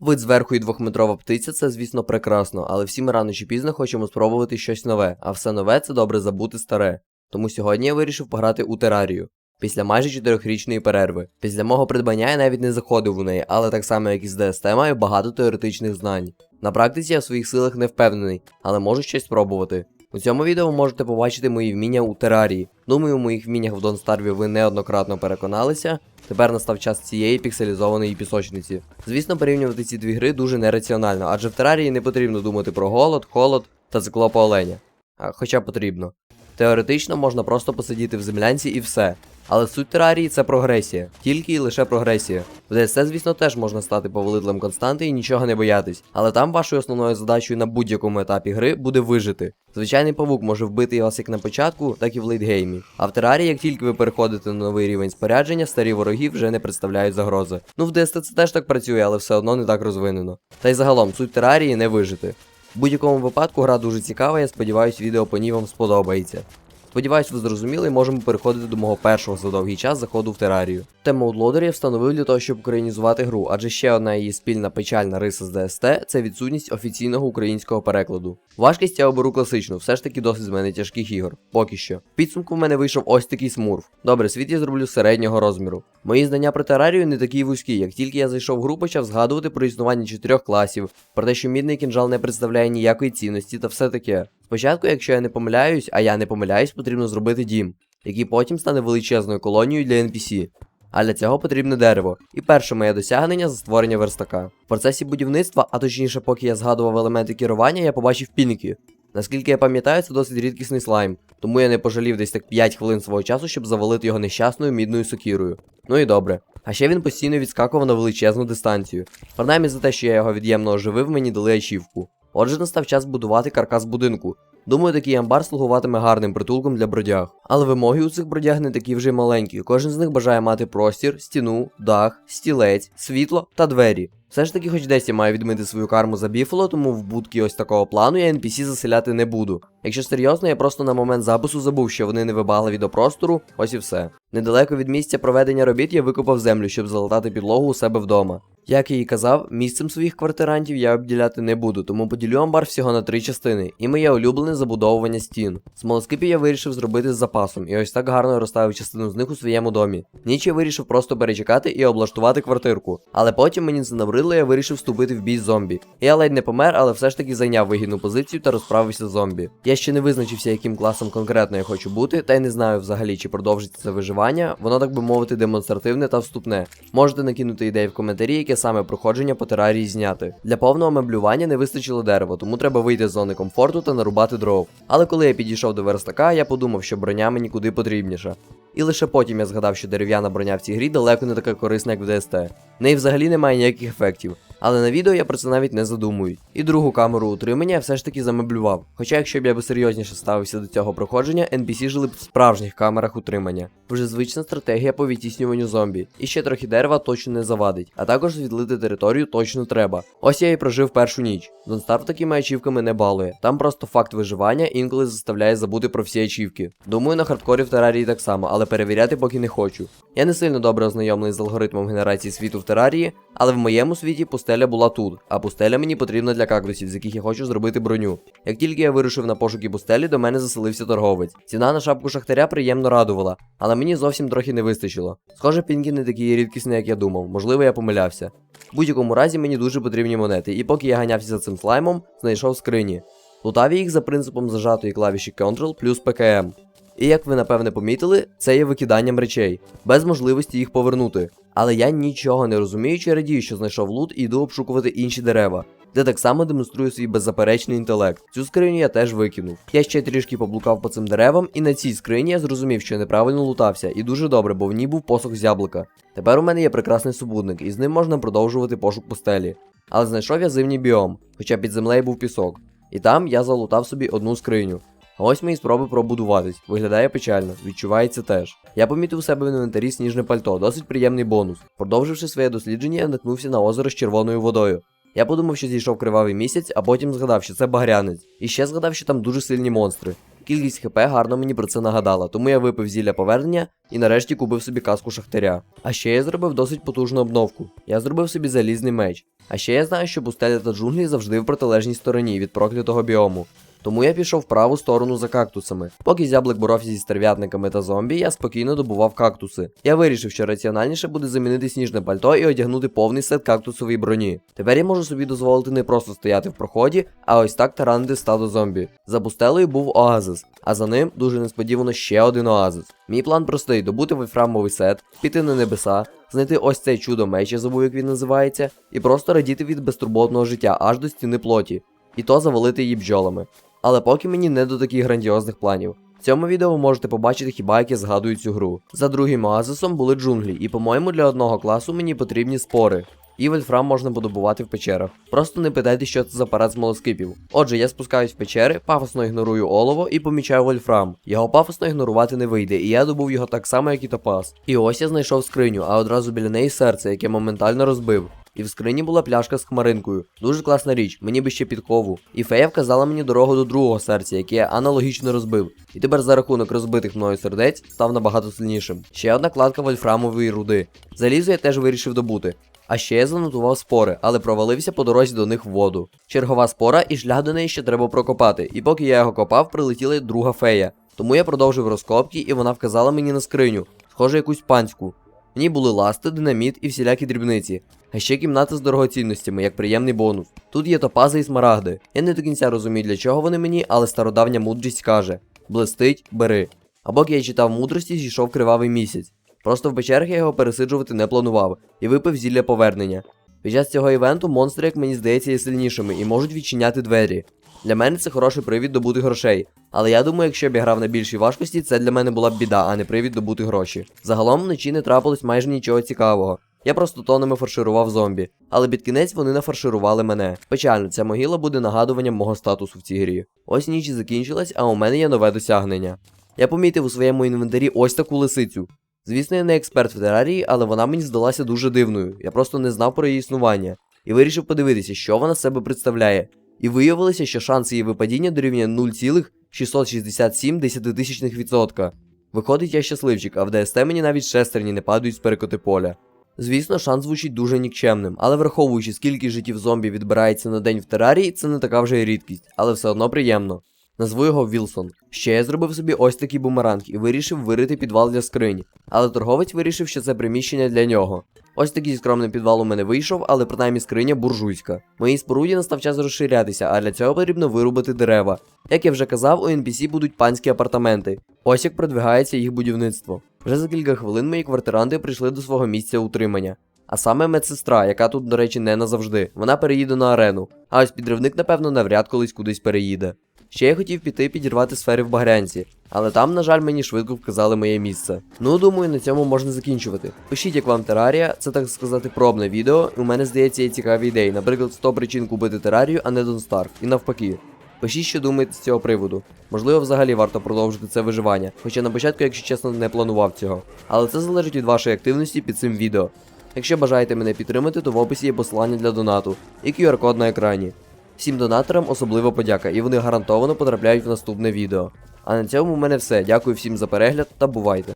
Вид зверху і двохметрова птиця це, звісно, прекрасно, але всі ми рано чи пізно хочемо спробувати щось нове, а все нове це добре забути старе. Тому сьогодні я вирішив пограти у терарію. Після майже чотирьохрічної перерви. Після мого придбання я навіть не заходив у неї, але так само як і з ДСТ маю багато теоретичних знань. На практиці я в своїх силах не впевнений, але можу щось спробувати. У цьому відео ви можете побачити мої вміння у терарії. Думаю, у моїх вміннях в Донстарві ви неоднократно переконалися. Тепер настав час цієї пікселізованої пісочниці. Звісно, порівнювати ці дві гри дуже нераціонально, адже в терарії не потрібно думати про голод, холод та циклопа оленя. А, хоча потрібно. Теоретично можна просто посидіти в землянці і все. Але суть терарії це прогресія, тільки і лише прогресія. В ДСТ, звісно, теж можна стати повелителем константи і нічого не боятись, але там вашою основною задачею на будь-якому етапі гри буде вижити. Звичайний павук може вбити вас як на початку, так і в лейтгеймі. А в терарії, як тільки ви переходите на новий рівень спорядження, старі вороги вже не представляють загрози. Ну в ДСТ це теж так працює, але все одно не так розвинено. Та й загалом суть терарії не вижити. В будь-якому випадку гра дуже цікава, я сподіваюсь, відео по ній вам сподобається. Сподіваюсь, ви зрозуміли можемо переходити до мого першого за довгий час заходу в терарію. Тему Outloader я встановив для того, щоб українізувати гру, адже ще одна її спільна печальна риса з ДСТ це відсутність офіційного українського перекладу. Важкість я оберу класичну, все ж таки досить з мене тяжких ігор. Поки що. В підсумку в мене вийшов ось такий смурф. Добре, світ я зроблю середнього розміру. Мої знання про терарію не такі вузькі. Як тільки я зайшов в гру, почав згадувати про існування чотирьох класів, про те, що мідний кінжал не представляє ніякої цінності та все таке. Спочатку, якщо я не помиляюсь, а я не помиляюсь, потрібно зробити дім, який потім стане величезною колонією для NPC. А для цього потрібне дерево. І перше моє досягнення за створення верстака. В процесі будівництва, а точніше, поки я згадував елементи керування, я побачив пініки. Наскільки я пам'ятаю, це досить рідкісний слайм, тому я не пожалів десь так 5 хвилин свого часу, щоб завалити його нещасною мідною сокірою. Ну і добре. А ще він постійно відскакував на величезну дистанцію. Принаймні за те, що я його від'ємно оживив, мені дали ачівку. Отже, настав час будувати каркас будинку. Думаю, такий амбар слугуватиме гарним притулком для бродяг. Але вимоги у цих бродяг не такі вже й маленькі. Кожен з них бажає мати простір, стіну, дах, стілець, світло та двері. Все ж таки, хоч десь я маю відмити свою карму за біфало, тому в будки ось такого плану я NPC заселяти не буду. Якщо серйозно, я просто на момент запису забув, що вони не вибагливі до простору, ось і все. Недалеко від місця проведення робіт я викопав землю, щоб залатати підлогу у себе вдома. Як я і казав, місцем своїх квартирантів я обділяти не буду, тому поділю амбар всього на три частини, і моє улюблене забудовування стін. Смолоскипів я вирішив зробити з запасом, і ось так гарно розставив частину з них у своєму домі. Ніч я вирішив просто перечекати і облаштувати квартирку. Але потім мені це набридло, я вирішив вступити в бій зомбі. Я ледь не помер, але все ж таки зайняв вигідну позицію та розправився з зомбі. Я ще не визначився, яким класом конкретно я хочу бути, та й не знаю взагалі, чи продовжиться це виживання. Воно так би мовити демонстративне та вступне. Можете накинути ідеї в коментарі, яке саме проходження по терарії зняти. Для повного меблювання не вистачило дерева, тому треба вийти з зони комфорту та нарубати дров. Але коли я підійшов до верстака, я подумав, що броня мені куди потрібніша. І лише потім я згадав, що дерев'яна броня в цій грі далеко не така корисна, як в ДСТ. В неї взагалі немає ніяких ефектів. Але на відео я про це навіть не задумуюсь. І другу камеру утримання я все ж таки замеблював. Хоча, якщо б я би серйозніше ставився до цього проходження, NPC жили б в справжніх камерах утримання. Вже звична стратегія по відтіснюванню зомбі. І ще трохи дерева точно не завадить, а також звідлити територію точно треба. Ось я і прожив першу ніч. Донстар такими ачівками не балує. Там просто факт виживання інколи заставляє забути про всі ачівки. Думаю, на хардкорі в терарії так само, але перевіряти поки не хочу. Я не сильно добре ознайомлений з алгоритмом генерації світу в терарії, але в моєму світі пустеля була тут, а пустеля мені потрібна для кактусів, з яких я хочу зробити броню. Як тільки я вирушив на пошуки пустелі, до мене заселився торговець. Ціна на шапку шахтаря приємно радувала, але мені зовсім трохи не вистачило. Схоже, пінки не такі рідкісні, як я думав, можливо, я помилявся. В будь-якому разі мені дуже потрібні монети, і поки я ганявся за цим слаймом, знайшов скрині. Лутав їх за принципом зажатої клавіші Ctrl плюс PKM. І як ви напевне помітили, це є викиданням речей, без можливості їх повернути. Але я нічого не розуміючи, радію, що знайшов лут і йду обшукувати інші дерева, де так само демонструю свій беззаперечний інтелект. Цю скриню я теж викинув. Я ще трішки поблукав по цим деревам, і на цій скрині я зрозумів, що неправильно лутався, і дуже добре, бо в ній був посох з яблука. Тепер у мене є прекрасний супутник, і з ним можна продовжувати пошук пустелі. Але знайшов я зимній біом, хоча під землею був пісок. І там я залутав собі одну скриню. Ось мої спроби пробудуватись. Виглядає печально, відчувається теж. Я помітив у себе в інвентарі сніжне пальто, досить приємний бонус. Продовживши своє дослідження, я наткнувся на озеро з червоною водою. Я подумав, що зійшов кривавий місяць, а потім згадав, що це багрянець. І ще згадав, що там дуже сильні монстри. Кількість хп гарно мені про це нагадала, тому я випив зілля повернення і нарешті купив собі каску шахтаря. А ще я зробив досить потужну обновку. Я зробив собі залізний меч. А ще я знаю, що пустеля та джунглі завжди в протилежній стороні від проклятого біому. Тому я пішов в праву сторону за кактусами. Поки зяблик боровся зі стерв'ятниками та зомбі, я спокійно добував кактуси. Я вирішив, що раціональніше буде замінити сніжне пальто і одягнути повний сет кактусової броні. Тепер я можу собі дозволити не просто стояти в проході, а ось так таранити стадо зомбі. За пустелею був оазис, а за ним дуже несподівано ще один оазис. Мій план простий: добути вольфрамовий сет, піти на небеса, знайти ось цей чудо меч, я забув, як він називається, і просто радіти від безтурботного життя аж до стіни плоті, і то завалити її бджолами. Але поки мені не до таких грандіозних планів. В цьому відео ви можете побачити хіба як я згадую цю гру. За другим оазисом були джунглі, і, по-моєму, для одного класу мені потрібні спори. І вольфрам можна подобувати в печерах. Просто не питайте, що це за парад смолоскипів. Отже, я спускаюсь в печери, пафосно ігнорую олово і помічаю вольфрам. Його пафосно ігнорувати не вийде, і я добув його так само, як і топаз. І ось я знайшов скриню, а одразу біля неї серце, яке моментально розбив. І в скрині була пляшка з хмаринкою. Дуже класна річ, мені би ще підкову. І фея вказала мені дорогу до другого серця, яке я аналогічно розбив. І тепер за рахунок розбитих мною сердець став набагато сильнішим. Ще одна кладка вольфрамової руди. Залізо я теж вирішив добути. А ще я занотував спори, але провалився по дорозі до них в воду. Чергова спора і шлях до неї ще треба прокопати. І поки я його копав, прилетіла друга фея. Тому я продовжив розкопки, і вона вказала мені на скриню, схоже, якусь панську. В ній були ласти, динаміт і всілякі дрібниці, а ще кімната з дорогоцінностями, як приємний бонус. Тут є топази і смарагди. Я не до кінця розумію, для чого вони мені, але стародавня мудрість каже: блистить, бери. А поки я читав мудрості, зійшов кривавий місяць. Просто в печерах я його пересиджувати не планував і випив зілля повернення. Під час цього івенту монстри, як мені здається, є сильнішими і можуть відчиняти двері. Для мене це хороший привід добути грошей. Але я думаю, якщо б я грав на більшій важкості, це для мене була б біда, а не привід добути гроші. Загалом вночі не трапилось майже нічого цікавого. Я просто тонами фарширував зомбі, але під кінець вони нафарширували мене. Печально, ця могила буде нагадуванням мого статусу в цій грі. Ось ніч закінчилась, а у мене є нове досягнення. Я помітив у своєму інвентарі ось таку лисицю. Звісно, я не експерт в терарії, але вона мені здалася дуже дивною. Я просто не знав про її існування і вирішив подивитися, що вона з себе представляє. І виявилося, що шанс її випадіння дорівнює 0,667 десятитисячних відсотка. Виходить, я щасливчик, а в ДСТ мені навіть шестерні не падають з перекоти поля. Звісно, шанс звучить дуже нікчемним, але враховуючи, скільки життів зомбі відбирається на день в терарії, це не така вже й рідкість, але все одно приємно. Назву його Вілсон. Ще я зробив собі ось такий бумеранг і вирішив вирити підвал для скрині. Але торговець вирішив, що це приміщення для нього. Ось такий скромний підвал у мене вийшов, але принаймні скриня буржуйська. Моїй споруді настав час розширятися, а для цього потрібно вирубати дерева. Як я вже казав, у NPC будуть панські апартаменти. Ось як продвигається їх будівництво. Вже за кілька хвилин мої квартиранти прийшли до свого місця утримання. А саме медсестра, яка тут, до речі, не назавжди. Вона переїде на арену. А ось підривник, напевно, навряд колись кудись переїде. Ще я хотів піти підірвати сфери в Багрянці, але там, на жаль, мені швидко вказали моє місце. Ну, думаю, на цьому можна закінчувати. Пишіть, як вам терарія, це так сказати пробне відео. У мене здається є цікаві ідеї. Наприклад, 100 причин купити терарію, а не Starve. І навпаки. Пишіть, що думаєте з цього приводу. Можливо, взагалі варто продовжити це виживання, хоча на початку, якщо чесно, не планував цього. Але це залежить від вашої активності під цим відео. Якщо бажаєте мене підтримати, то в описі є посилання для донату і QR-код на екрані. Всім донаторам особлива подяка, і вони гарантовано потрапляють в наступне відео. А на цьому в мене все. Дякую всім за перегляд та бувайте.